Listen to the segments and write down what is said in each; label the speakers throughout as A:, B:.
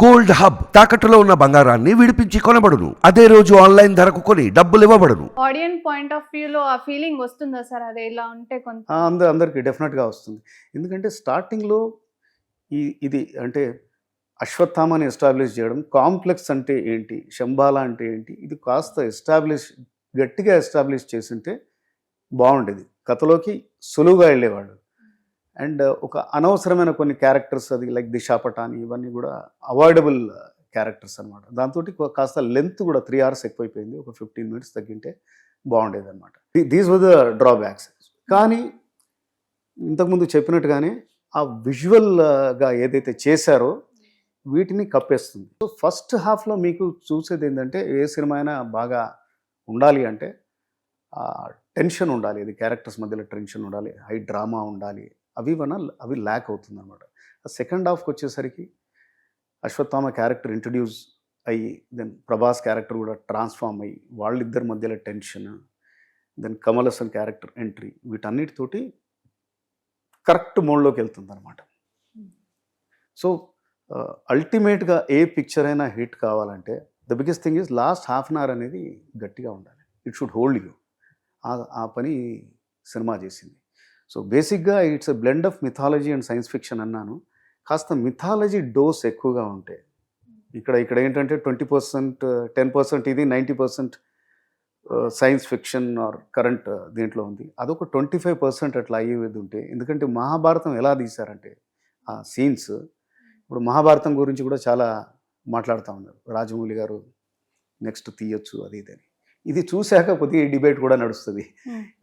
A: Gold hub తాకట్టులో ఉన్న బంగారాన్ని విడిపించి కొనబడును. అదే రోజు ఆన్లైన్ ధరకు కొని డబ్బులు ఇవ్వబడును.
B: ఆడియన్ పాయింట్ ఆఫ్ వ్యూలో ఆ ఫీలింగ్ వస్తుందా సార్? అది ఇలా ఉంటే కొంత
C: ఆ, అందరు అందరికి డెఫినెట్గా వస్తుంది. ఎందుకంటే స్టార్టింగ్లో ఈ ఇది అంటే అశ్వత్థామని ఎస్టాబ్లిష్ చేయడం కాంప్లెక్స్ అంటే ఏంటి శంబాల అంటే ఏంటి ఇది కాస్త ఎస్టాబ్లిష్ గట్టిగా ఎస్టాబ్లిష్ చేసింటే బాగుండేది. కథలోకి సులువుగా వెళ్ళేవాడు అండ్ ఒక అనవసరమైన కొన్ని క్యారెక్టర్స్ అది లైక్ దిశా పటాని ఇవన్నీ కూడా అవాయిడబుల్ క్యారెక్టర్స్ అనమాట దాంతో కాస్త లెంత్ కూడా త్రీ అవర్స్ ఎక్కువైపోయింది ఒక ఫిఫ్టీన్ మినిట్స్ తగ్గింటే బాగుండేది అనమాట దీస్ వర్ ద డ్రాబ్యాక్స్ కానీ ఇంతకుముందు చెప్పినట్టుగానే ఆ విజువల్గా ఏదైతే చేశారో వీటిని కప్పేస్తుంది. సో ఫస్ట్ హాఫ్లో మీకు చూసేది ఏంటంటే ఏ సినిమా అయినా బాగా ఉండాలి అంటే టెన్షన్ ఉండాలి. ఇది క్యారెక్టర్స్ మధ్యలో టెన్షన్ ఉండాలి హై డ్రామా ఉండాలి. అవి వన అవి ల్యాక్ అవుతుందన్నమాట. సెకండ్ హాఫ్కి వచ్చేసరికి అశ్వత్థామ క్యారెక్టర్ ఇంట్రడ్యూస్ అయ్యి దెన్ ప్రభాస్ క్యారెక్టర్ కూడా ట్రాన్స్ఫార్మ్ అయ్యి వాళ్ళిద్దరి మధ్యలో tension then Kamal Haasan character entry వీటన్నిటితోటి correct మోడ్లోకి వెళ్తుంది అనమాట సో అల్టిమేట్గా ఏ పిక్చర్ అయినా హిట్ కావాలంటే the biggest thing is last half an hour అనేది గట్టిగా ఉండాలి. ఇట్ షుడ్ హోల్డ్ యూ ఆ పని సినిమా చేసింది. సో బేసిక్గా it's a blend of mythology and science fiction అన్నాను. కాస్త మిథాలజీ డోస్ ఎక్కువగా ఉంటే ఇక్కడ ఇక్కడ ఏంటంటే ట్వంటీ పర్సెంట్ టెన్ పర్సెంట్ ఇది ninety percent science fiction or current దీంట్లో ఉంది. అదొక ట్వంటీ ఫైవ్ పర్సెంట్ అట్లా అయ్యేది ఉంటే ఎందుకంటే మహాభారతం ఎలా తీశారంటే ఆ సీన్స్ ఇప్పుడు మహాభారతం గురించి కూడా చాలా మాట్లాడుతూ ఉన్నారు. రాజమౌళి గారు నెక్స్ట్ తీయొచ్చు అది ఇది అని. ఇది చూశాక కొద్దిగా డిబేట్ కూడా నడుస్తుంది.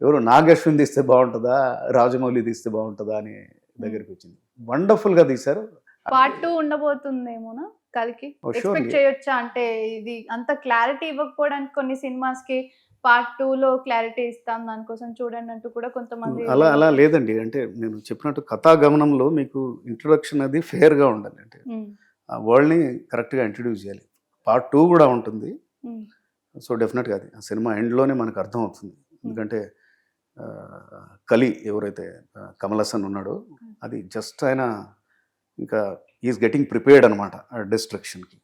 C: ఎవరు నాగేశ్వరం తీస్తే బాగుంటుందా? రాజమౌళి తీస్తే బాగుంటుందా అని దగ్గరికి వచ్చింది. వండర్ఫుల్గా తీశారు.
B: పార్ట్ టూ ఉండబోతుందేమోనా కలికి?
C: Oh,
B: expect
C: surely.
B: చేయొచ్చా? అంటే ఇది అంత క్లారిటీ ఇవ్వకపోవడానికి కొన్ని సినిమాస్కి పార్ట్ టూ లో క్లారిటీ ఇస్తాం దానికోసం చూడండి అంటూ కూడా కొంతమంది
C: అలా అలా లేదండి. అంటే నేను చెప్పినట్టు కథాగమనంలో మీకు ఇంట్రొడక్షన్ అది ఫేర్గా ఉండాలి. అంటే ఆ వరల్డ్ని కరెక్ట్గా ఇంట్రడ్యూస్ చేయాలి. పార్ట్ టూ కూడా ఉంటుంది. సో డెఫినెట్గా అది. ఆ సినిమా ఎండ్లోనే మనకు అర్థం అవుతుంది. ఎందుకంటే కలి ఎవరైతే కమల్ హాసన్ ఉన్నాడో అది జస్ట్ ఆయన ఇంకా ఈజ్ గెటింగ్ ప్రిపేర్డ్ అనమాట ఆ డిస్ట్రక్షన్కి.